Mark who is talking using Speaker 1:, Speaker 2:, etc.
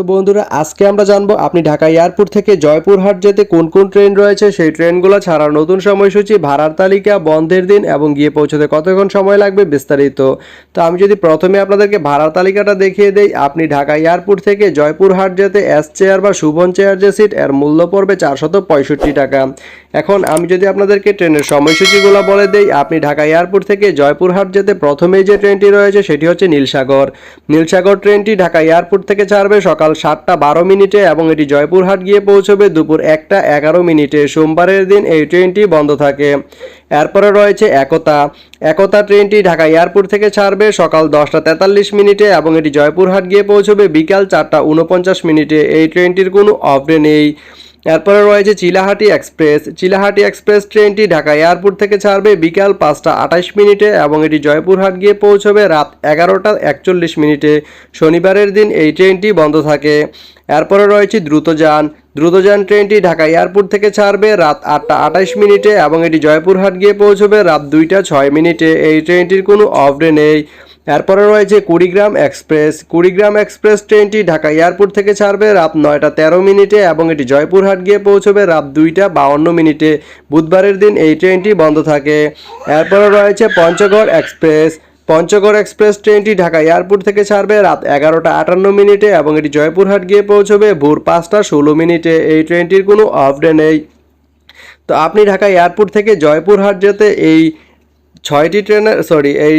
Speaker 1: তো বন্ধুরা, আজকে আমরা জানব আপনি ঢাকা এয়ারপোর্ট থেকে জয়পুরহাট যেতে কোন কোন ট্রেন রয়েছে, সেই ট্রেনগুলো ছাড়ার নতুন সময়সূচি, ভাড়ার তালিকা, বন্ধের দিন এবং গিয়ে পৌঁছতে কতক্ষণ সময় লাগবে বিস্তারিত। তো আমি যদি প্রথমে আপনাদেরকে ভাড়ার তালিকাটা দেখিয়ে দেই, আপনি ঢাকা এয়ারপোর্ট থেকে জয়পুরহাট যেতে এস চেয়ার বা শুভন চেয়ার যে সিট এর মূল্য পড়বে চারশত পঁয়ষট্টি টাকা। এখন আমি যদি আপনাদেরকে ট্রেনের সময়সূচিগুলো বলে দেই, আপনি ঢাকা এয়ারপোর্ট থেকে জয়পুরহাট যেতে প্রথমেই যে ট্রেনটি রয়েছে, সেটি হচ্ছে নীলসাগর। নীলসাগর ট্রেনটি ঢাকা এয়ারপোর্ট থেকে ছাড়বে সকাল সাতটা বারো মিনিটে এবং এটি জয়পুরহাট গিয়ে পৌঁছবে দুপুর একটা এগারো মিনিটে। সোমবারের দিন এই ট্রেনটি বন্ধ থাকে। এরপরে রয়েছে একতা। একতা ট্রেনটি ঢাকা এয়ারপোর্ট থেকে ছাড়বে সকাল দশটা তেতাল্লিশ মিনিটে এবং এটি জয়পুরহাট গিয়ে পৌঁছবে বিকাল চারটা উনপঞ্চাশ মিনিটে। এই ট্রেনটির কোনো অফডে নেই। এরপরে রয়েছে চিলাহাটি এক্সপ্রেস। চিলাহাটি এক্সপ্রেস ট্রেনটি ঢাকা এয়ারপোর্ট থেকে ছাড়বে বিকাল পাঁচটা আঠাশ মিনিটে এবং এটি জয়পুরহাট গিয়ে পৌঁছবে রাত এগারোটা একচল্লিশ মিনিটে। শনিবারের দিন এই ট্রেনটি বন্ধ থাকে। এরপরে রয়েছে দ্রুতযান। দ্রুতযান ট্রেনটি ঢাকা এয়ারপোর্ট থেকে ছাড়বে রাত আটটা আঠাশ মিনিটে এবং এটি জয়পুরহাট গিয়ে পৌঁছবে রাত দুইটা ছয় মিনিটে। এই ট্রেনটির কোনো অফডে নেই। এরপরে রয়েছে কুড়িগ্রাম এক্সপ্রেস। কুড়িগ্রাম এক্সপ্রেস ট্রেনটি ঢাকা এয়ারপোর্ট থেকে ছাড়বে রাত নয়টা তেরো মিনিটে এবং এটি জয়পুরহাট গিয়ে পৌঁছবে রাত দুইটা বাউন্ন মিনিটে। বুধবারের দিন এই ট্রেনটি বন্ধ থাকে। এরপরে রয়েছে পঞ্চগড় এক্সপ্রেস। পঞ্চগড় এক্সপ্রেস ট্রেনটি ঢাকা এয়ারপোর্ট থেকে ছাড়বে রাত এগারোটা আটান্ন মিনিটে এবং এটি জয়পুরহাট গিয়ে পৌঁছবে ভোর পাঁচটা ষোলো মিনিটে। এই ট্রেনটির কোনো অফ অফডে নেই। তো আপনি ঢাকা এয়ারপোর্ট থেকে জয়পুরহাট যেতে এই ছয়টি ট্রেনের, সরি, এই